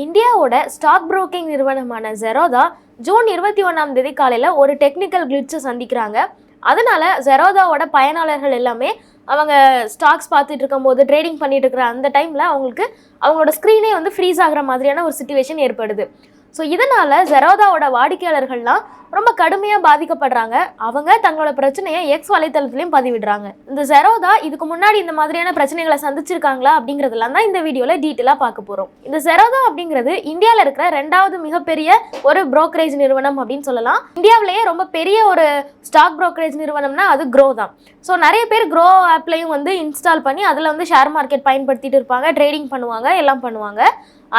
இந்தியாவோட stock broking நிறுவனமான Zerodha June இருபத்தி ஒன்றாம் தேதி காலையில் ஒரு டெக்னிக்கல் கிளிட்ஸை சந்திக்கிறாங்க. அதனால ஜெரோதாவோட பயனாளர்கள் எல்லாமே அவங்க ஸ்டாக்ஸ் பார்த்துட்டு இருக்கும்போது ட்ரேடிங் பண்ணிட்டு இருக்கிற அந்த டைமில் அவங்களுக்கு அவங்களோட ஸ்க்ரீனே வந்து ஃப்ரீஸ் ஆகிற மாதிரியான ஒரு சுச்சுவேஷன் ஏற்படுது. ஸோ இதனால் ஜெரோதாவோட வாடிக்கையாளர்கள்லாம் ரொம்ப கடுமையாக பாதிக்கப்படுறாங்க. அவங்க தங்களோட பிரச்சனையை எக்ஸ் வலைத்தளத்துலையும் பதிவிடுறாங்க. இந்த ஜெரோதா இதுக்கு முன்னாடி இந்த மாதிரியான பிரச்சனைகளை சந்திச்சிருக்காங்களா அப்படிங்கிறதுலாம் தான் இந்த வீடியோவில் டீட்டெயிலாக பார்க்க போகிறோம் இந்த ஜெரோதா அப்படிங்கிறது இந்தியாவில் இருக்கிற ரெண்டாவது மிகப்பெரிய ஒரு ப்ரோக்கரேஜ் நிறுவனம் அப்படின்னு சொல்லலாம். இந்தியாவிலேயே ரொம்ப பெரிய ஒரு ஸ்டாக் ப்ரோக்கரேஜ் நிறுவனம்னா அது க்ரோ தான். ஸோ நிறைய பேர் க்ரோ ஆப்லையும் வந்து இன்ஸ்டால் பண்ணி அதில் வந்து ஷேர் மார்க்கெட் பயன்படுத்திட்டு இருப்பாங்க ட்ரேடிங் பண்ணுவாங்க எல்லாம் பண்ணுவாங்க.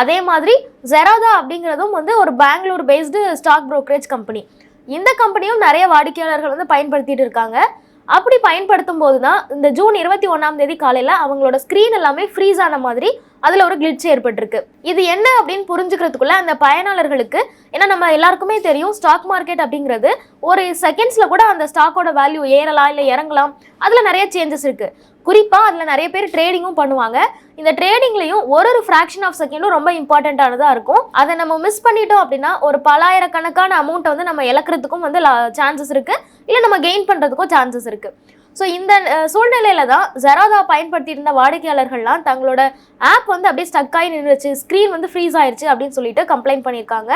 அதே மாதிரி ஜெரோதா அப்படிங்கிறதும் வந்து ஒரு Bangalore based stock brokerage company இந்த கம்பெனியும் நிறைய வாடிக்கையாளர்கள் வந்து பயன்படுத்திட்டு இருக்காங்க. அப்படி பயன்படுத்தும் போது தான் இந்த ஜூன் இருபத்தி ஒன்றாம் தேதி காலையில் அவங்களோட ஸ்க்ரீன் எல்லாமே ஃப்ரீஸ் ஆன மாதிரி அதில் ஒரு கிளிட்ச் ஏற்பட்டிருக்கு. இது என்ன அப்படின்னு புரிஞ்சுக்கிறதுக்குள்ள அந்த பயனாளர்களுக்கு ஏன்னா நம்ம எல்லாருக்குமே தெரியும் ஸ்டாக் மார்க்கெட் அப்படிங்கிறது ஒரு செகண்ட்ஸில் கூட அந்த ஸ்டாக்கோட வேல்யூ ஏறலாம் இல்லை இறங்கலாம். அதில் நிறைய சேஞ்சஸ் இருக்குது குறிப்பாக அதில் நிறைய பேர் ட்ரேடிங்கும் பண்ணுவாங்க. இந்த ட்ரேடிங்லையும் ஒரு ஒரு ஃப்ராக்ஷன் ஆஃப் செகண்டும் ரொம்ப இம்பார்ட்டண்ட்டானதாக இருக்கும். அதை நம்ம மிஸ் பண்ணிட்டோம் அப்படின்னா ஒரு பலாயிரக்கணக்கான அமௌண்ட்டை வந்து நம்ம இழக்கிறதுக்கும் வந்து சான்சஸ் இருக்குது இல்லை நம்ம கெயின் பண்ணுறதுக்கும் சான்சஸ் இருக்குது ஸோ இந்த சூழ்நிலையில தான் ஜெராதா பயன்படுத்தி இருந்த வாடிக்கையாளர்கள்லாம் தங்களோட ஆப் வந்து அப்படியே ஸ்டக் ஆகி நின்றுச்சு ஸ்க்ரீன் வந்து ஃப்ரீஸ் ஆயிடுச்சு அப்படின்னு சொல்லிட்டு கம்ப்ளைண்ட் பண்ணியிருக்காங்க.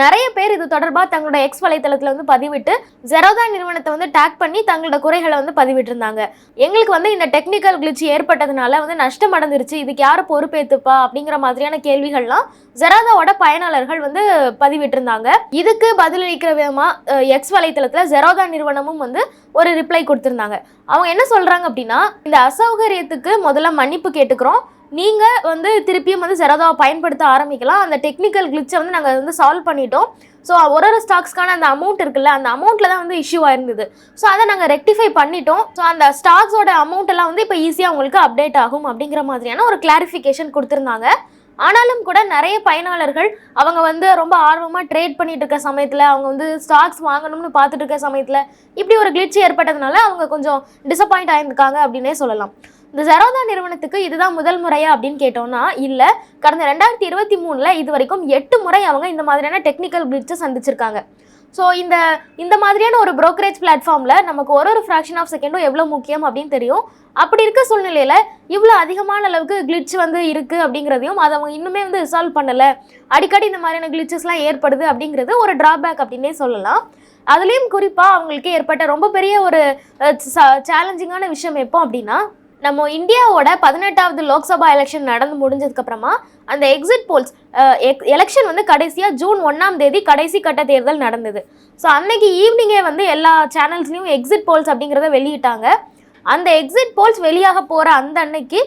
நிறைய பேர் இது தொடர்பாக தங்களோட எக்ஸ் வலைத்தளத்தில் வந்து பதிவிட்டு ஜெரோதா நிறுவனத்தை வந்து டேக் பண்ணி தங்களோட குறைகளை வந்து பதிவிட்டிருந்தாங்க. எங்களுக்கு வந்து இந்த டெக்னிக்கல் கிளிச் ஏற்பட்டதுனால வந்து நஷ்டம் அடைஞ்சிருச்சு. இதுக்கு யார் பொறுப்பேற்றுப்பா அப்படிங்கிற மாதிரியான கேள்விகள்லாம் ஜெரோதாவோட பயனாளர்கள் வந்து பதிவிட்டிருந்தாங்க. இதுக்கு பதிலளிக்கிற விதமாக எக்ஸ் வலைத்தளத்தில் ஜெரோதா நிறுவனமும் வந்து ஒரு ரிப்ளை கொடுத்துருந்தாங்க. அவங்க என்ன சொல்கிறாங்க அப்படின்னா இந்த அசௌகரியத்துக்கு முதல்ல மன்னிப்பு கேட்டுக்கிறோம். நீங்கள் வந்து திருப்பியும் வந்து ஜெரோதாவை பயன்படுத்த ஆரம்பிக்கலாம். அந்த டெக்னிக்கல் கிளிச்சை வந்து நாங்கள் வந்து சால்வ் பண்ணிட்டோம். ஸோ ஒரு ஒரு ஸ்டாக்ஸ்க்கான அந்த அமௌண்ட் இருக்குல்ல அந்த அமௌண்ட்டில் தான் வந்து இஷ்யூ ஆயிருந்தது. ஸோ அதை நாங்கள் ரெக்டிஃபை பண்ணிட்டோம். ஸோ அந்த ஸ்டாக்ஸோட அமௌண்ட் எல்லாம் வந்து இப்போ ஈஸியாக உங்களுக்கு அப்டேட் ஆகும் அப்படிங்கிற மாதிரியான ஒரு கிளாரிஃபிகேஷன் கொடுத்துருந்தாங்க. ஆனாலும் கூட நிறைய பயனாளர்கள் அவங்க வந்து ரொம்ப ஆர்வமாக ட்ரேட் பண்ணிட்டு இருக்க சமயத்தில் அவங்க வந்து ஸ்டாக்ஸ் வாங்கணும்னு பார்த்துட்டு இருக்க சமயத்தில் இப்படி ஒரு கிளிச் ஏற்பட்டதுனால அவங்க கொஞ்சம் டிசப்பாயிண்ட் ஆயிருக்காங்க அப்படின்னே சொல்லலாம். இந்த ஜெரோதா நிறுவனத்துக்கு இதுதான் முதல் முறையா அப்படின்னு கேட்டோம்னா இல்லை. கடந்த ரெண்டாயிரத்தி இருபத்தி மூணில் இது வரைக்கும் எட்டு முறை அவங்க இந்த மாதிரியான டெக்னிக்கல் கிளிச்சை சந்திச்சிருக்காங்க. ஸோ இந்த இந்த மாதிரியான ஒரு ப்ரோக்கரேஜ் பிளாட்ஃபார்மில் நமக்கு ஒரு ஒரு ஃப்ராக்ஷன் ஆஃப் செகண்டும் எவ்வளோ முக்கியம் அப்படின்னு தெரியும். அப்படி இருக்க சூழ்நிலையில் இவ்வளோ அதிகமான அளவுக்கு கிளிட்ச் வந்து இருக்குது அப்படிங்கிறதையும் அதை அவங்க இன்னுமே வந்து ரிசால்வ் பண்ணலை. அடிக்கடி இந்த மாதிரியான கிளிச்சஸ்லாம் ஏற்படுது அப்படிங்கிறது ஒரு ட்ராபேக் அப்படின்னே சொல்லலாம். அதுலேயும் குறிப்பாக அவங்களுக்கு ஏற்பட்ட ரொம்ப பெரிய ஒரு சேலஞ்சிங்கான விஷயம் எப்போ அப்படின்னா நம்ம இந்தியாவோட பதினெட்டாவது லோக்சபா எலெக்ஷன் நடந்து முடிஞ்சதுக்கப்புறமா அந்த எக்ஸிட் போல்ஸ் எலெக்ஷன் வந்து கடைசியாக ஜூன் ஒன்றாம் தேதி கடைசி கட்ட தேர்தல் நடந்தது. ஸோ அன்னைக்கு ஈவினிங்கே வந்து எல்லா சேனல்ஸ்லேயும் எக்ஸிட் போல்ஸ் அப்படிங்கிறத வெளியிட்டாங்க. அந்த எக்ஸிட் போல்ஸ் வெளியாக போகிற அந்த அன்னைக்கு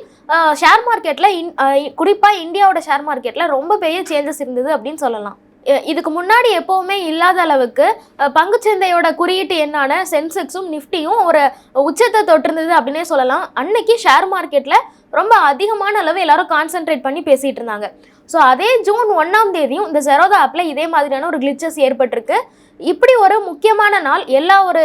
ஷேர் மார்க்கெட்டில் இன் குறிப்பாக இந்தியாவோட ஷேர் மார்க்கெட்டில் ரொம்ப பெரிய சேஞ்சஸ் இருந்தது அப்படின்னு சொல்லலாம். இதுக்கு முன்னாடி எப்போவுமே இல்லாத அளவுக்கு பங்குச்சந்தையோட குறியீட்டு என்னான சென்செக்ஸும் நிஃப்டியும் ஒரு உச்சத்தை தொட்டிருந்தது அப்படின்னே சொல்லலாம். அன்னைக்கு ஷேர் மார்க்கெட்டில் ரொம்ப அதிகமான அளவு எல்லாரும் கான்சென்ட்ரேட் பண்ணி பேசிகிட்டு இருந்தாங்க. ஸோ அதே ஜூன் ஒன்றாம் தேதியும் இந்த ஜெரோதா ஆப்பில் இதே மாதிரியான ஒரு கிளிச்சஸ் ஏற்பட்டிருக்கு. இப்படி ஒரு முக்கியமான நாள் எல்லா ஒரு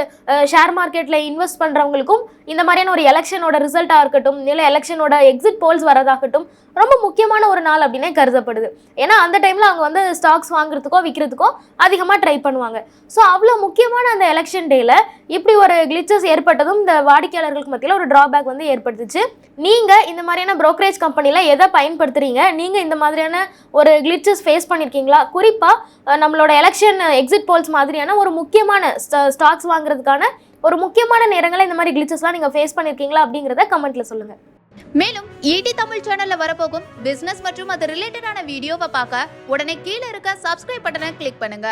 ஷேர் மார்க்கெட்டில் இன்வெஸ்ட் பண்ணுறவங்களுக்கும் இந்த மாதிரியான ஒரு எலெக்ஷனோட ரிசல்ட்டாக இருக்கட்டும் இல்லை எலெக்ஷனோட எக்ஸிட் போல்ஸ் வரதாகட்டும் ரொம்ப முக்கியமான ஒரு நாள் அப்படின்னே கருதப்படுது. ஏன்னா அந்த டைமில் அவங்க வந்து ஸ்டாக்ஸ் வாங்குறதுக்கோ விற்கிறதுக்கோ அதிகமாக ட்ரை பண்ணுவாங்க. ஸோ அவ்வளோ முக்கியமான அந்த எலெக்ஷன் டேயில் இப்படி ஒரு கிளிச்சஸ் ஏற்பட்டதும் இந்த வாடிக்கையாளர்களுக்கு மத்தியில் ஒரு ட்ராபேக் வந்து ஏற்படுத்துச்சு. நீங்கள் இந்த மாதிரியான ப்ரோக்கரேஜ் கம்பெனியில் எதை பயன்படுத்துகிறீங்க நீங்கள் இந்த மாதிரியான ஒரு கிளிச்சஸ் ஃபேஸ் பண்ணியிருக்கீங்களா குறிப்பாக நம்மளோட எலெக்ஷன் எக்ஸிட் போல்ஸ் மாதிரியான ஒரு முக்கியமான ஸ்டாக்ஸ் வாங்குறதுக்கான ஒரு முக்கியமான நேரங்களில் இந்த மாதிரி கிளிச்சஸ்லாம் நீங்கள் ஃபேஸ் பண்ணியிருக்கீங்களா அப்படிங்கிறத கமெண்ட்டில் சொல்லுங்கள் மேலும் ஈடி தமிழ் சேனல்ல வரப்போகும் பிசினஸ் மற்றும் அது ரிலேட்டடான வீடியோவை பார்க்க உடனே கீழே இருக்க சப்ஸ்கிரைப் பட்டனை கிளிக் பண்ணுங்க.